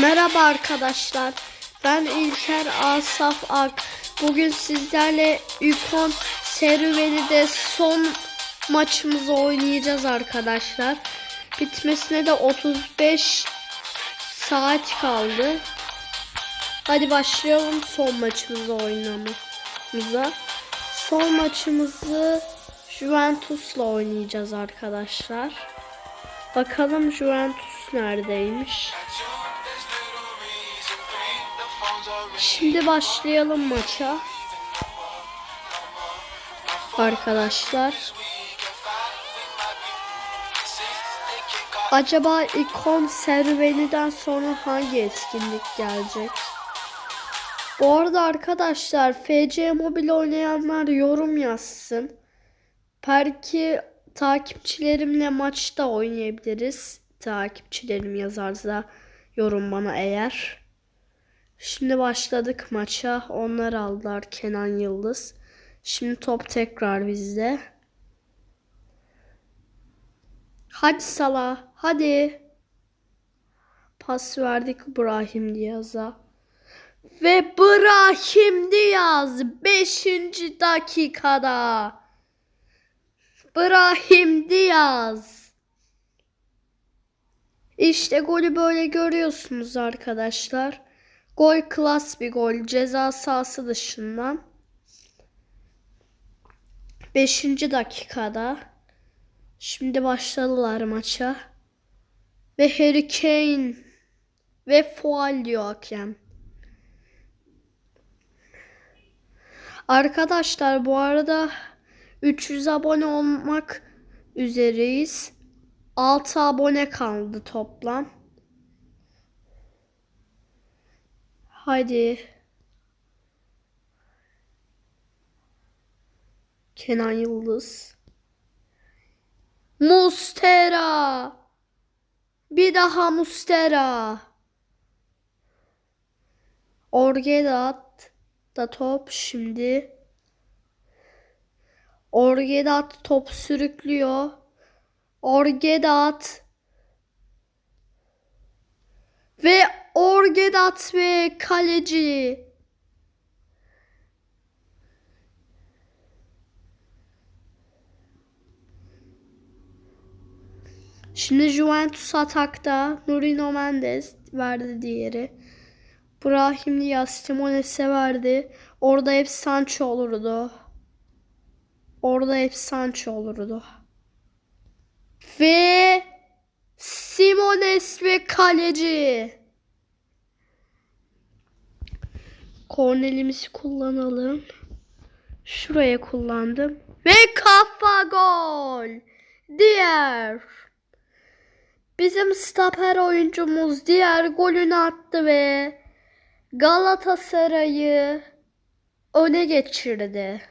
Merhaba arkadaşlar. Ben İlker Asaf Ak. Bugün sizlerle Yukon serüveni de son maçımızı oynayacağız arkadaşlar. Bitmesine de 35 saat kaldı. Hadi başlayalım son maçımızı oynamamıza. Son maçımızı Juventus'la oynayacağız arkadaşlar. Bakalım Juventus neredeymiş. Şimdi başlayalım maça. Arkadaşlar. Acaba ikon serüveniden sonra hangi etkinlik gelecek? Bu arada arkadaşlar FC Mobile oynayanlar yorum yazsın. Belki takipçilerimle maçta oynayabiliriz. Takipçilerim yazarsa yorum bana eğer. Şimdi başladık maça. Onlar aldılar Kenan Yıldız. Şimdi top tekrar bizde. Hadi Salah. Hadi. Pas verdik Brahim Diyaz'a. Ve Brahim Diyaz 5. dakikada. Brahim Diyaz. İşte golü böyle görüyorsunuz arkadaşlar. Gol klas bir gol. Ceza sahası dışından. 5. dakikada. Şimdi başladılar maça. Ve Harry Kane ve faul diyor hakem. Arkadaşlar bu arada 300 abone olmak üzereyiz. 6 abone kaldı toplam. Hadi. Kenan Yıldız. Mustera. Bir daha Mustera. Orgedat da top şimdi. Orgedat top sürüklüyor. Orgedat. Ve Orgedat ve kaleci. Şimdi Juventus atakta. Nuno Mendes verdi diğeri. Brahim Diaz Simones'e verdi. Orada hep Sancho olurdu. Orada hep Sancho olurdu. Ve Simones ve kaleci. Kornelimizi kullanalım. Şuraya kullandım. Ve kafa gol. Diğer. Bizim stoper oyuncumuz diğer golünü attı ve Galatasaray'ı öne geçirdi.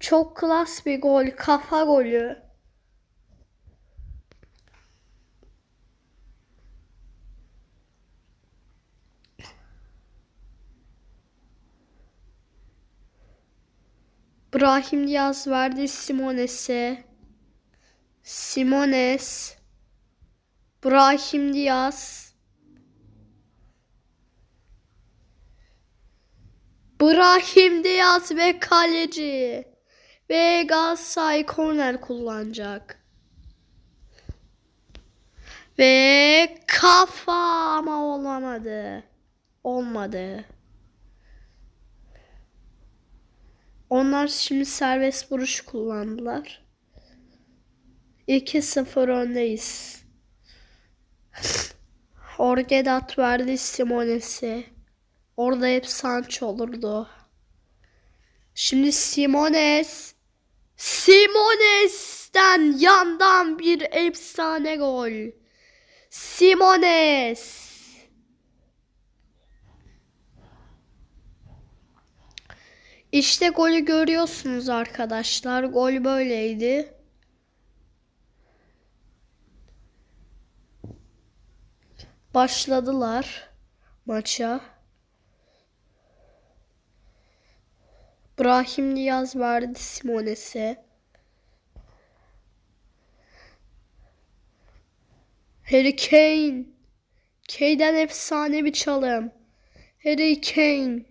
Çok klas bir gol, kafa golü. Brahim Diaz verdi Simones'e. Simones. Brahim Diaz. Brahim Diaz ve kaleci. Ve Galatasaray korner kullanacak. Ve kafa ama olamadı. Olmadı. Onlar şimdi serbest vuruş kullandılar. 2-0 öndeyiz. Orgedat verdi Simones'e. Orada hep Sancho olurdu. Şimdi Simones. Simones'ten yandan bir efsane gol. Simones. İşte golü görüyorsunuz arkadaşlar. Gol böyleydi. Başladılar maça. Brahim Diaz verdi Simones'e. Harry Kane Kane'den efsane bir çalım. Harry Kane.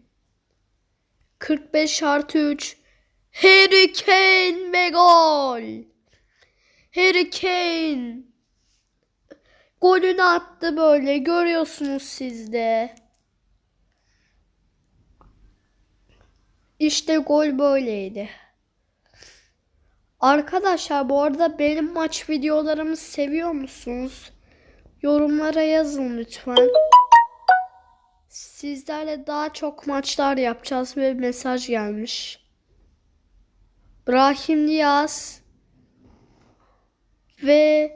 45 artı 3. Harry Kane ve gol. Harry Kane. Golünü attı böyle. Görüyorsunuz siz de. İşte gol böyleydi. Arkadaşlar bu arada benim maç videolarımı seviyor musunuz? Yorumlara yazın lütfen. Sizlerle daha çok maçlar yapacağız ve mesaj gelmiş. Brahim Diaz ve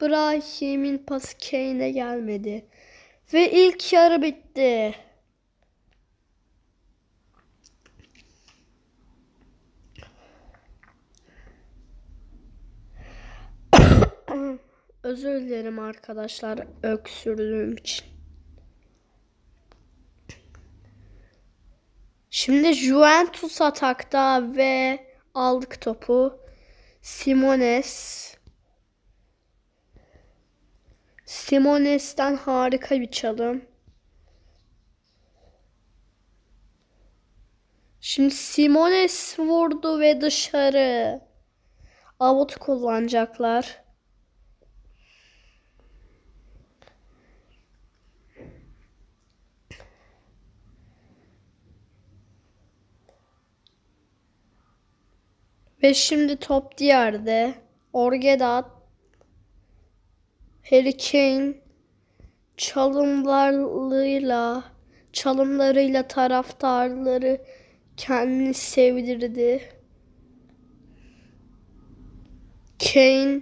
Brahim'in pası Kane'e gelmedi. Ve ilk yarı bitti. Özür dilerim arkadaşlar öksürdüğüm için. Şimdi Juventus atakta ve aldık topu. Simones. Simones'ten harika bir çalım. Şimdi Simones vurdu ve dışarı. Avut kullanacaklar. Ve şimdi top diğerde. Orgedat. Harry Kane çalımlarıyla çalımlarıyla taraftarları kendini sevdirdi. Kane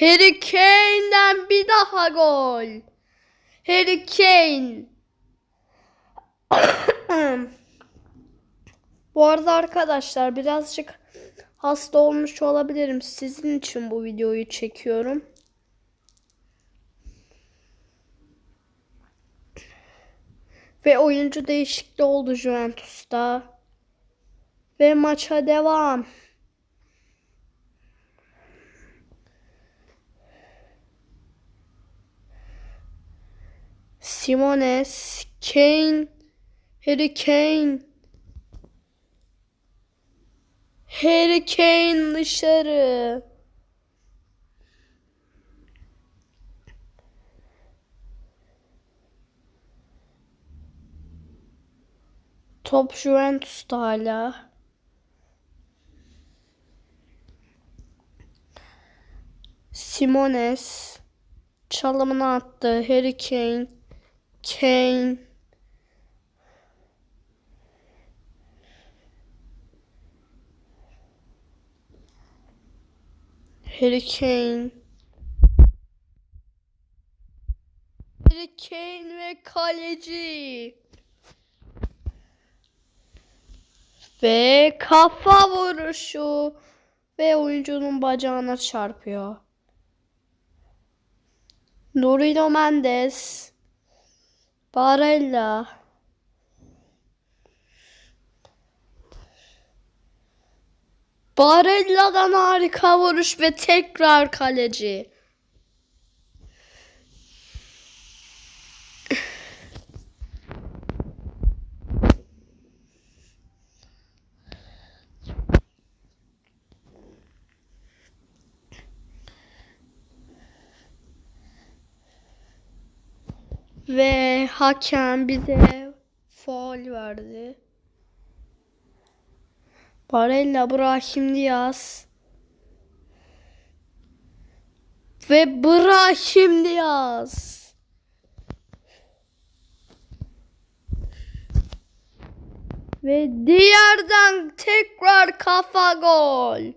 Harry Kane'den bir daha gol. Harry Kane. Bu arada arkadaşlar birazcık hasta olmuş olabilirim. Sizin için bu videoyu çekiyorum. Ve oyuncu değişikliği oldu Juventus'ta. Ve maça devam. Simones, Kane, Harry Kane. Harry Kane dışarı. Top Juventus'ta hala. Simones çalımını attı. Harry Kane. Kane. Harry Kane. Ve kaleci. Ve kafa vuruşu. Ve oyuncunun bacağına çarpıyor. Nuno Mendes. Barella. Barella'dan harika vuruş ve tekrar kaleci. Ve hakem bize faul verdi. Barella, Brahim Diaz. Ve Brahim Diaz. Ve diğerden tekrar kafa gol.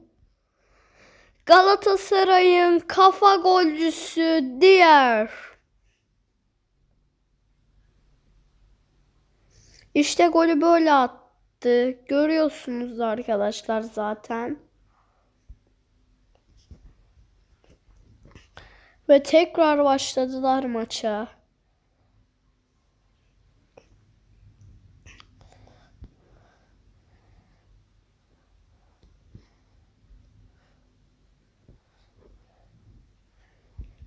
Galatasaray'ın kafa golcüsü diğer. İşte golü böyle attı. Görüyorsunuz arkadaşlar zaten. Ve tekrar başladılar maça.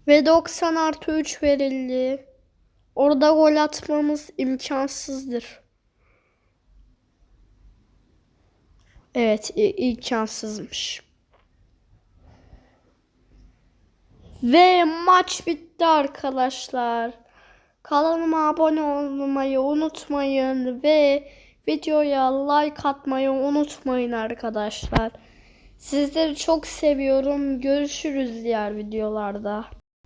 Ve 90 artı 3 verildi. Orada gol atmamız imkansızdır. Evet, imkansızmış. Ve maç bitti arkadaşlar. Kanalıma abone olmayı unutmayın ve videoya like atmayı unutmayın arkadaşlar. Sizleri çok seviyorum. Görüşürüz diğer videolarda.